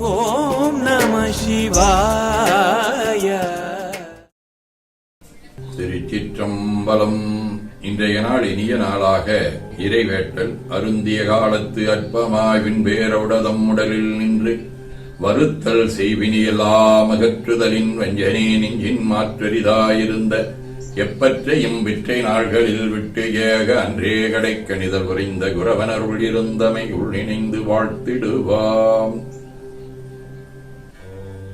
ஓம் நம சிவாய. திருச்சிற்றம்பலம். இன்றைய நாள் இனிய நாளாக இறைவேட்டல். அருந்திய காலத்து அற்பமாவின் பேரவுடதம் உடலில் நின்று வருத்தல் செய்வினியெல்லாம் அகற்றுதலின் வஞ்சனே நெஞ்சின் மாற்றரிதாயிருந்த எப்பற்றையும் விற்றை நாள்களில் விட்டு ஏக அன்றே கடைக்கணிதல் உறைந்த குரவனருள் இருந்தமை உள்ளிணைந்து வாழ்த்திடுவாம்.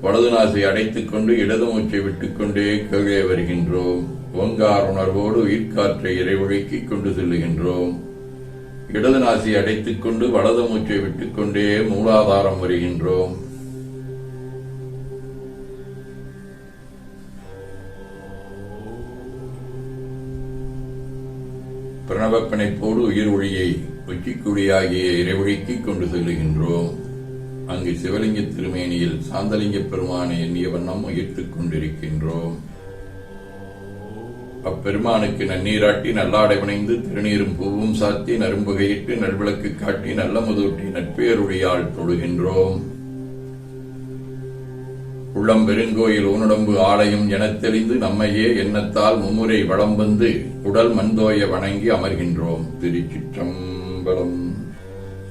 வலது நாசை அடைத்துக் கொண்டு இடது மூச்சை விட்டுக்கொண்டே கீழே வருகின்றோம். ஓங்கார் உணர்வோடு உயிர்காற்றை இறைவழுக்கிக் கொண்டு செல்லுகின்றோம். இடது நாசி அடைத்துக் கொண்டு வலது மூச்சை விட்டுக்கொண்டே மூலாதாரம் வருகின்றோம். பிரணவப்பிணைப்போடு உயிர் ஒளியை உச்சிக்குழியாகிய இறைவழிக்கிக் கொண்டு செல்லுகின்றோம். அங்கு சிவலிங்க திருமேனியில் சாந்தலிங்க பெருமானை எண்ணிய வண்ணம் முயற்றுக் கொண்டிருக்கின்றோம். அப்பெருமானுக்கு நன்னீராட்டி நல்லாடை புனைந்து திருநீரும் பூவும் சாத்தி நரும்புகையிட்டு நல்விளக்கு காட்டி நல்ல முதூட்டி நட்பேருடையால் தொழுகின்றோம். உள்ளம் பெருங்கோயில் ஊனடம்பு ஆலயம் எனத் தெளிந்து நம்மையே எண்ணத்தால் மும்முறை வளம் வந்து உடல் மண்தோய வணங்கி அமர்கின்றோம். திருச்சிற்றம்பலம்.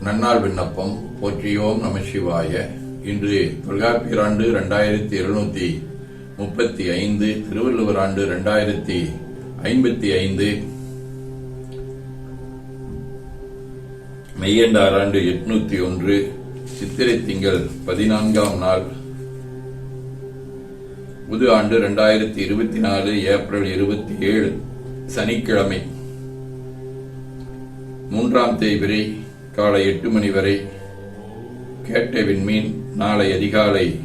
நன்னாள் விண்ணப்பம் போற்றியோம் நம சிவாய. இன்று தொல்காப்பியர் ஆண்டு இரண்டாயிரத்தி இருநூத்தி முப்பத்தி ஐந்து திருவள்ளுவர் ஆண்டு இரண்டாயிரத்தி ஐம்பத்தி ஐந்து. மெய்யண்டார் ஆண்டு எட்நூத்தி ஒன்று சித்திரை திங்கள் பதினான்காம் நாள். புது ஆண்டு இரண்டாயிரத்தி இருபத்தி நாலு ஏப்ரல் இருபத்தி ஏழு சனிக்கிழமை. மூன்றாம் தேய்பிரை காலை எட்டு மணி வரை கேட்ட விண்மீன் நாளை அதிகாலை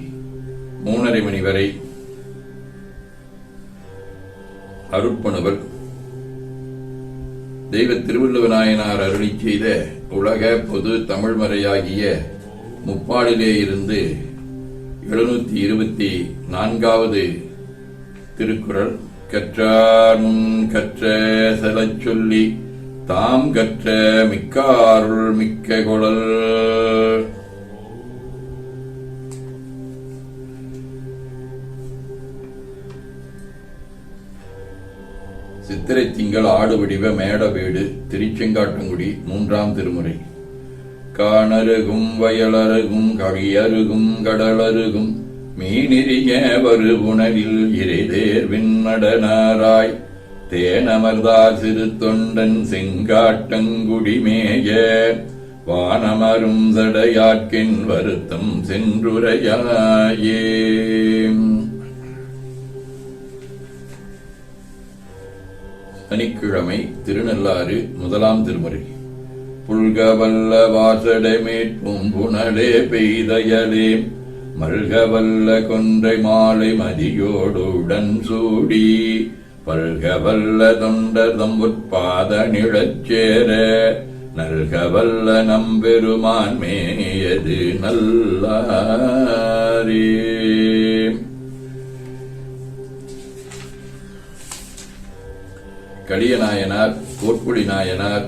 மூணரை மணி வரை அருட்பணுவல். தெய்வ திருவள்ளுவநாயனார் அருளி செய்த உலக பொது தமிழ்மறையாகிய முப்பாடிலே இருந்து எழுநூத்தி இருபத்தி நான்காவது திருக்குறள். கற்றார் முன் கற்ற செலச் சொல்லி தாம் கற்ற மிக்காருள் மிக்க குழல். சித்திரை திங்கள் ஆடு வடிவ மேட வீடு திருச்செங்காட்டங்குடி மூன்றாம் திருமுறை. காணருகும் வயலருகும் கழியருகும் கடலருகும் மீனிறிய வருபுணரில் இறைதேர்வின் நடனாராய் தேனமர்தார் சிறு தொண்டன் செங்காட்டங்குடிமேய வானமரும் சடையாட்கின் வருத்தம் சென்றுரையாயே. சனிக்கிழமை திருநள்ளாறு முதலாம் திருமுறை. புல்கவல்ல வாசடமேற்பும் புனலே பெய்தயலே மல்கவல்ல கொன்றை மாலை மதியோடுடன் சூடி பல்கவல்ல வல்ல தொண்டர் தம்புற்பாத நிழச்சேர நல்கவல்ல நம்பெருமான் மேயது நல்லாரே. கடியநாயனார் கோட்புடி நாயனார்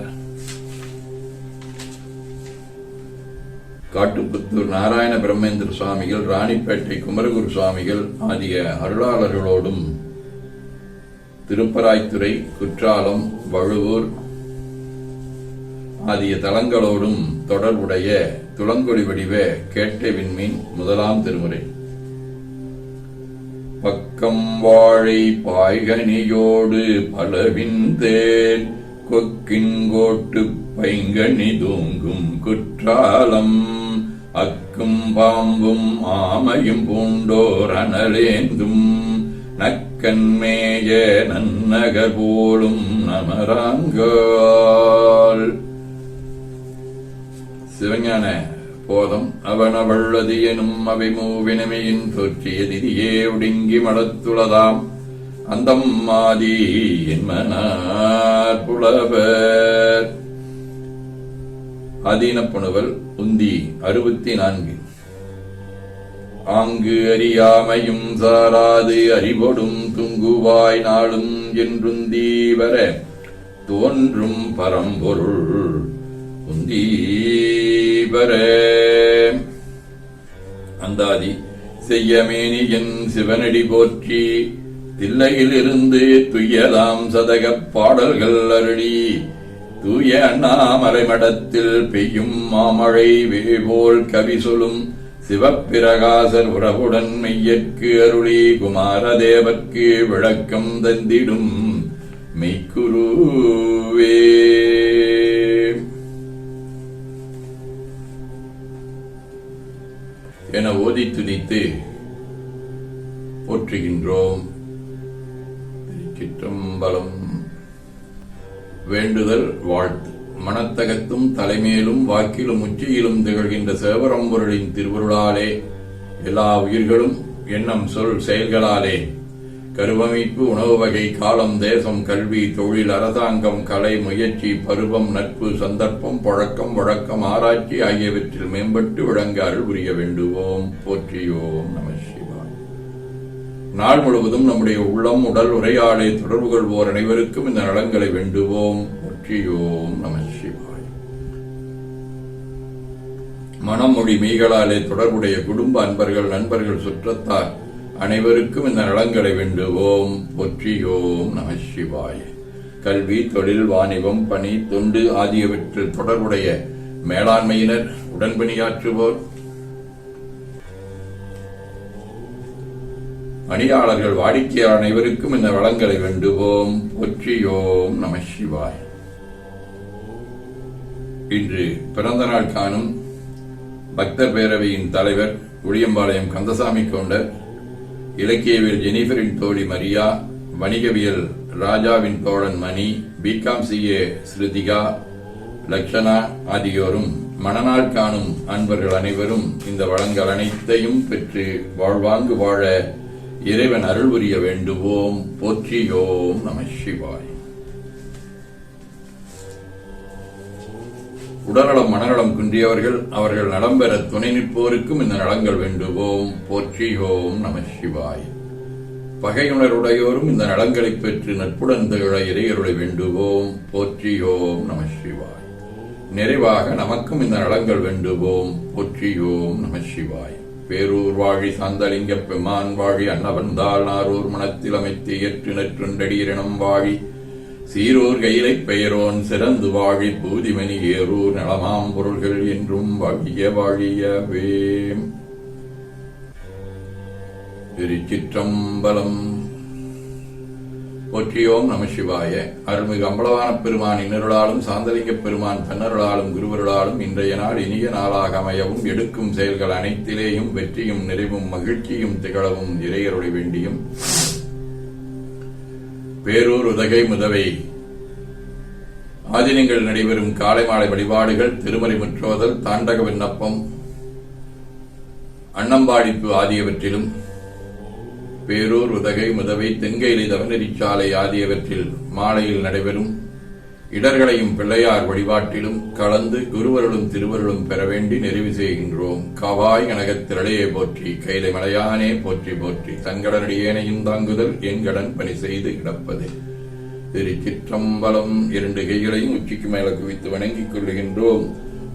காட்டுப்புத்தூர் நாராயண பிரம்மேந்திர சுவாமிகள் ராணிப்பேட்டை குமரகுரு சுவாமிகள் ஆகிய அருளாளர்களோடும் திருப்பராய்த்துறை குற்றாலம் வழுவூர் ஆகிய தலங்களோடும் தொடர்புடைய துளங்கொடி வடிவ கேட்டை விண்மீன் முதலாம் திருமுறை. பக்கம் வாழை பாய்கனியோடு பலவிந்தேன் கொக்கின்கோட்டு பைங்கனி தூங்கும் குற்றாலம் அக்கும் பாம்பும் ஆமையும் பூண்டோர் அனலேந்தும் கண்மேய நன்னகர் போலும் நமராங்கால் சிவஞான போதம் அவனவள்ளது எனும் அவை மூவினமையின் தோற்றிய திதியே ஒடுங்கி மடத்துளதாம் அந்தம் மாதி என்மனார் புலவர். அதீனப்புணுவல் உந்தி அறுபத்தி நான்கு. ஆங்கு அறியாமையும் சாராது அறிவொடும் துங்குவாய் நாளும் என்றும் தீவர தோன்றும் பரம்பொருள் உந்தீவர. அந்தாதி செய்யமேனி என் சிவனடி போற்றி தில்லையிலிருந்து துய்யதாம் சதகப் பாடல்கள் அருளி தூய அண்ணாமலை மடத்தில் பெய்யும் மாமழை வேபோல் கவி சொல்லும் சிவப்பிரகாசர் உறவுடன் மெய்யற்கு அருளி குமாரதேவர்க்கு விளக்கம் தந்திடும் மெய்க்குருவே. என ஓதி துதித்து போற்றுகின்றோம். திருச்சிற்றம்பலம் வேண்டுதல் வாழ்த்து. மனத்தகத்தும் தலைமேலும் வாக்கிலும் உச்சியிலும் திகழ்கின்ற சேவரம்பொருளின் திருவருளாலே எல்லா உயிர்களும் எண்ணம் சொல் செயல்களாலே. கருவமைப்பு உணவு வகை காலம் தேசம் கல்வி தொழில் அரசாங்கம் கலை முயற்சி பருவம் நட்பு சந்தர்ப்பம் பழக்கம் வழக்கம் ஆராய்ச்சி ஆகியவற்றில் மேம்பட்டு விளங்க அருள் புரிய வேண்டுவோம். போற்றியோம் நம சிவாய். நாள் முழுவதும் நம்முடைய உள்ளம் உடல் உரையாடை தொடர்பு கொள்வோர் அனைவருக்கும் இந்த நலங்களை வேண்டுவோம். போற்றியோம் நம சிவாய் மனமொழி மெய்களாலே தொடர்புடைய குடும்ப அன்பர்கள் நண்பர்கள் சுற்றத்தார் அனைவருக்கும் இந்த நலங்களை வேண்டுவோம். ஓம் நம சிவாய கல்வி தொழில் வாணிபம் பணி தொண்டு ஆகியவற்றில் தொடர்புடைய மேலாண்மையினர் உடன்பணியாற்றுவோர். பணியாளர்கள் வாடிக்கையாளர் அனைவருக்கும் இந்த வளங்களை வேண்டுவோம். பொற்றியோம் நம சிவாய் இன்று பிறந்த நாள் காணும் பக்தர் பேரவையின் தலைவர் உளியம்பாளையம் கந்தசாமி கவுண்டர் இலக்கியவியல் ஜெனிஃபரின் தோழி மரியா வணிகவியல் ராஜாவின் தோழன் Mani B Com CA Shruthika Lakshana ஆகியோரும் மணநாள் காணும் அன்பர்கள் அனைவரும் இந்த வளங்கள் அனைத்தையும் பெற்று வாழ்வாங்கு வாழ இறைவன் அருள் புரிய வேண்டுவோம். போற்றியோம் நம சிவாய். உடல்நலம் மனநலம் குன்றியவர்கள் அவர்கள் நலம் பெற துணை நிற்போருக்கும் இந்த நலங்கள் வேண்டுவோம். போற்றியோம் நம சிவாய். பகையுணருடையோரும் இந்த நலங்களைப் பெற்று நட்புடன் திகழ இறையருளை வேண்டுவோம். போற்றியோம் நம சிவாய். நிறைவாக நமக்கும் இந்த நலங்கள் வேண்டுவோம். போற்றியோம் நம சிவாய். பேரூர் வாழி சாந்தலிங்க பெமான் வாழி அன்னவந்தால் நாரூர் மனத்தில் அமைத்து ஏற்று நற்றுண்டடியினம் வாழி சீரோர் கையிலைப் பெயரோன் சிறந்து வாழி பூதிமணி ஏரூர் நலமாம் பொருள்கள் என்றும் வாழிய வாழியவே. திருச்சிற்றம்பலம். ஒற்றியோம் நம சிவாய. அருள்மிகு அம்பலவான பெருமான் இன்னருளாலும் சாந்தலிங்க பெருமான் தன்னருளாலும் குருவருளாலும் இன்றைய நாள் இனிய நாளாக அமையவும் எடுக்கும் செயல்கள் அனைத்திலேயும் வெற்றியும் நிறைவும் மகிழ்ச்சியும் திகழவும் இறையருளை வேண்டியும். பேரூர் உதகை முதவை. ஆதினங்கள் நடைபெறும் காலை மாலை வழிபாடுகள் திருமறை முற்றோதல் தாண்டக விண்ணப்பம் அன்னம்பாடிப்பு ஆகியவற்றிலும் பேரூர் உதகை முதவை தென்கையிலை தவநெறிச்சாலை ஆகியவற்றில் மாலையில் நடைபெறும் இடர்களையும் பிள்ளையார் வழிபாட்டிலும் கலந்து குருவருளும் திருவருளும் பெற வேண்டி நிறைவு செய்கின்றோம். காவாய் கனகத்திரளையே போற்றி கைலை மலையானே போற்றி போற்றி தங்கடனடியேனையும் தாங்குதல் என்கடன் பணி செய்து கிடப்பது. திருச்சிற்றம்பலம் இரண்டு கைகளையும் உச்சிக்கு மேல குவித்து வணங்கிக் கொள்ளுகின்றோம்.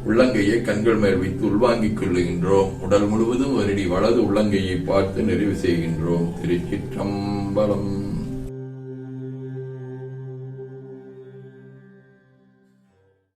உள்ளங்கையை கண்கள் மேல் வைத்து உள்வாங்கிக் கொள்ளுகின்றோம். உடல் முழுவதும் வருடி வலது உள்ளங்கையை பார்த்து நிறைவு செய்கின்றோம். திருச்சிற்றம்பலம்